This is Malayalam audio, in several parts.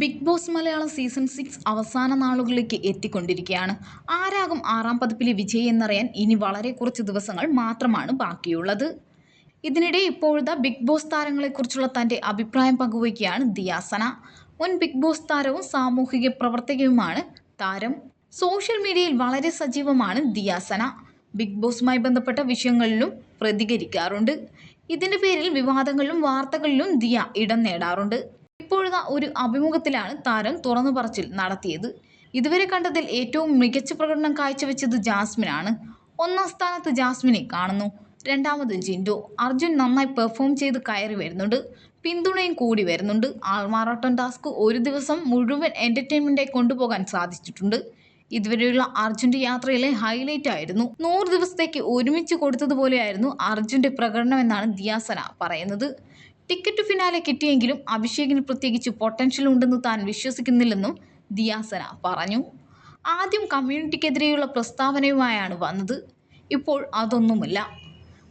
Bigg Boss Malayalam season six അവസാന നാളുകളിലേക്ക് എത്തിക്കൊണ്ടിരിക്കുകയാണ്. ആരാകും ആറാം പതിപ്പിലെ വിജയ് എന്നറിയാൻ ഇനി വളരെ കുറച്ച് ദിവസങ്ങൾ മാത്രമാണ് ബാക്കിയുള്ളത്. ഇതിനിടെ ഇപ്പോഴത്തെ ബിഗ് ബോസ് താരങ്ങളെക്കുറിച്ചുള്ള തന്റെ അഭിപ്രായം പങ്കുവയ്ക്കുകയാണ് ദിയാസന മുൻ ബിഗ് ബോസ് താരവും സാമൂഹിക പ്രവർത്തകയുമാണ് താരം. സോഷ്യൽ മീഡിയയിൽ വളരെ സജീവമാണ് ദിയാസന ബിഗ് ബോസുമായി ബന്ധപ്പെട്ട വിഷയങ്ങളിലും പ്രതികരിക്കാറുണ്ട്. ഇതിന്റെ പേരിൽ വിവാദങ്ങളിലും വാർത്തകളിലും ദിയ ഇടം നേടാറുണ്ട്. ഇപ്പോഴത്തെ ഒരു അഭിമുഖത്തിലാണ് താരം തുറന്നു പറച്ചിൽ നടത്തിയത്. ഇതുവരെ കണ്ടതിൽ ഏറ്റവും മികച്ച പ്രകടനം കാഴ്ചവെച്ചത് ജാസ്മിനാണ്. ഒന്നാം സ്ഥാനത്ത് ജാസ്മിനെ കാണുന്നു. രണ്ടാമത് ജിൻഡോ. അർജുൻ നന്നായി പെർഫോം ചെയ്ത് കയറി വരുന്നുണ്ട്. പിന്തുണയും കൂടി വരുന്നുണ്ട്. ആൾമാറാട്ടം ടാസ്ക് ഒരു ദിവസം മുഴുവൻ എന്റർടൈൻമെന്റായി കൊണ്ടുപോകാൻ സാധിച്ചിട്ടുണ്ട്. ഇതുവരെയുള്ള അർജുന്റെ യാത്രയിലെ ഹൈലൈറ്റ് ആയിരുന്നു. നൂറ് ദിവസത്തേക്ക് ഒരുമിച്ച് കൊടുത്തതുപോലെയായിരുന്നു അർജുന്റെ പ്രകടനം എന്നാണ് ദിയാസന പറയുന്നത്. ടിക്കറ്റ് ഫിനാലെ കിട്ടിയെങ്കിലും അഭിഷേകിന് പ്രത്യേകിച്ച് പൊട്ടൻഷ്യൽ ഉണ്ടെന്ന് താൻ വിശ്വസിക്കുന്നില്ലെന്നും ദിയാസന പറഞ്ഞു. ആദ്യം കമ്മ്യൂണിറ്റിക്കെതിരെയുള്ള പ്രസ്താവനയുമായാണ് വന്നത്. ഇപ്പോൾ അതൊന്നുമില്ല.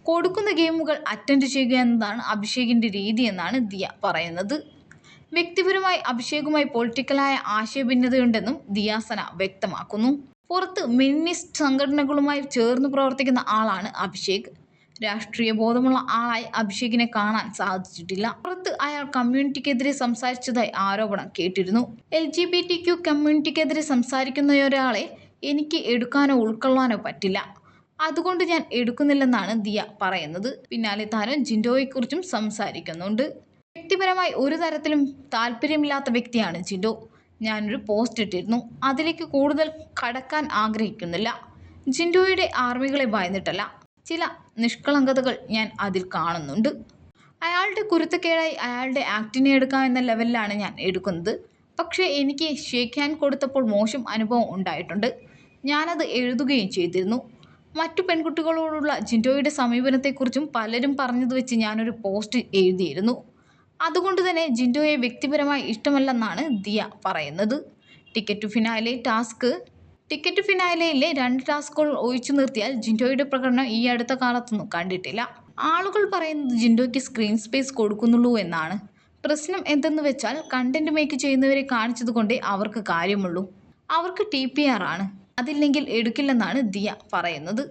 കൊടുക്കുന്ന ഗെയിമുകൾ അറ്റൻഡ് ചെയ്യുക എന്നതാണ് അഭിഷേകിന്റെ രീതി എന്നാണ് ദിയ പറയുന്നത്. വ്യക്തിപരമായി അഭിഷേകുമായി പൊളിറ്റിക്കലായ ആശയഭിന്നതയുണ്ടെന്നും ദിയാസന വ്യക്തമാക്കുന്നു. പുറത്ത് മിനിസ്റ്റ് സംഘടനകളുമായി ചേർന്ന് പ്രവർത്തിക്കുന്ന ആളാണ് അഭിഷേക്. രാഷ്ട്രീയ ബോധമുള്ള ആളായി അഭിഷേകിനെ കാണാൻ സാധിച്ചിട്ടില്ല. പുറത്ത് അയാൾ കമ്മ്യൂണിറ്റിക്കെതിരെ സംസാരിച്ചതായി ആരോപണം കേട്ടിരുന്നു. L G B T Q കമ്മ്യൂണിറ്റിക്കെതിരെ സംസാരിക്കുന്ന ഒരാളെ എനിക്ക് എടുക്കാനോ ഉൾക്കൊള്ളാനോ പറ്റില്ല. അതുകൊണ്ട് ഞാൻ എടുക്കുന്നില്ലെന്നാണ് ദിയ പറയുന്നത്. പിന്നാലെ താരം ജിൻഡോയെക്കുറിച്ചും സംസാരിക്കുന്നുണ്ട്. വ്യക്തിപരമായി ഒരു തരത്തിലും താല്പര്യമില്ലാത്ത വ്യക്തിയാണ് ജിൻഡോ. ഞാനൊരു പോസ്റ്റ് ഇട്ടിരുന്നു. അതിലേക്ക് കൂടുതൽ കടക്കാൻ ആഗ്രഹിക്കുന്നില്ല. ജിൻഡോയുടെ ആർമികളെ ഭയന്നിട്ടല്ല. ചില നിഷ്കളങ്കതകൾ ഞാൻ അതിൽ കാണുന്നുണ്ട്. അയാളുടെ കുരുത്തക്കേടായി അയാളുടെ ആക്ടിനെ എടുക്കാം എന്ന ലെവലിലാണ് ഞാൻ എടുക്കുന്നത്. പക്ഷേ എനിക്ക് ഷേക്ക് ഹാൻഡ് കൊടുത്തപ്പോൾ മോശം അനുഭവം ഉണ്ടായിട്ടുണ്ട്. ഞാനത് എഴുതുകയും ചെയ്തിരുന്നു. മറ്റു പെൺകുട്ടികളോടുള്ള ജിൻഡോയുടെ സമീപനത്തെക്കുറിച്ചും പലരും പറഞ്ഞത് വെച്ച് ഞാനൊരു പോസ്റ്റ് എഴുതിയിരുന്നു. അതുകൊണ്ട് തന്നെ ജിൻഡോയെ വ്യക്തിപരമായി ഇഷ്ടമല്ലെന്നാണ് ദിയ പറയുന്നത്. Ticket to finale task. Ticket ഫിനാലയിലെ രണ്ട് ടാസ്കുകൾ ഒഴിച്ചു നിർത്തിയാൽ ജിൻഡോയുടെ പ്രകടനം ഈ അടുത്ത കാലത്തൊന്നും കണ്ടിട്ടില്ല. ആളുകൾ പറയുന്നത് ജിൻഡോയ്ക്ക് സ്ക്രീൻ സ്പേസ് കൊടുക്കുന്നുള്ളൂ എന്നാണ്. പ്രശ്നം എന്തെന്ന് വെച്ചാൽ കണ്ടന്റ് മേക്ക് ചെയ്യുന്നവരെ കാണിച്ചത് കൊണ്ടേ അവർക്ക് കാര്യമുള്ളൂ. അവർക്ക് ടി പി ആർ ആണ്. അതില്ലെങ്കിൽ എടുക്കില്ലെന്നാണ് ദിയ പറയുന്നത്.